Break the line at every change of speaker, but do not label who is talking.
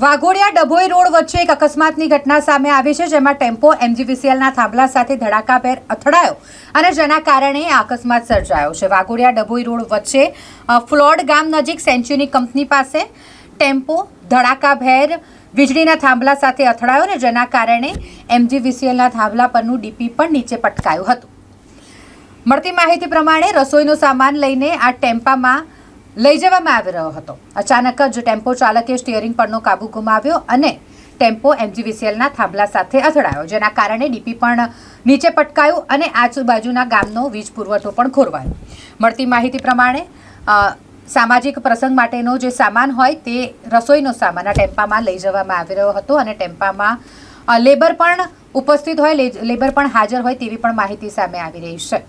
Waghodia Dabhoi road વચ્ચે એક અકસ્માતની ઘટના સામે આવી છે, જેમાં ટેમ્પો એમજીવીસીએલના થાંભલા સાથે ધડાકાભેર અથડાયો અને જેના કારણે આ અકસ્માત સર્જાયો છે. વાઘોડિયા ડભોઈ રોડ વચ્ચે ફ્લોડ ગામ નજીક સેન્ચ્યુરી કંપની પાસે ટેમ્પો ધડાકાભેર વીજળીના થાંભલા સાથે અથડાયો ને જેના કારણે એમજીવીસીએલના થાંભલા પરનું ડીપી પણ નીચે પટકાયું હતું. મળતી માહિતી પ્રમાણે રસોઈનો સામાન લઈને આ ટેમ્પામાં લઈ જવામાં આવી રહ્યો હતો. અચાનક જ ટેમ્પો ચાલકે સ્ટિયરિંગ પરનો કાબુ ગુમાવ્યો અને ટેમ્પો એમજીવીસીએલના થાંભલા સાથે અથડાયો, જેના કારણે ડીપી પણ નીચે પટકાયું અને આજુબાજુના ગામનો વીજ પુરવઠો પણ ખોરવાયો. મળતી માહિતી પ્રમાણે સામાજિક પ્રસંગ માટેનો જે સામાન હોય તે રસોઈનો સામાન આ ટેમ્પામાં લઈ જવામાં આવી રહ્યો હતો અને ટેમ્પામાં લેબર પણ ઉપસ્થિત હોય લેબર પણ હાજર હોય તેવી પણ માહિતી સામે આવી રહી છે.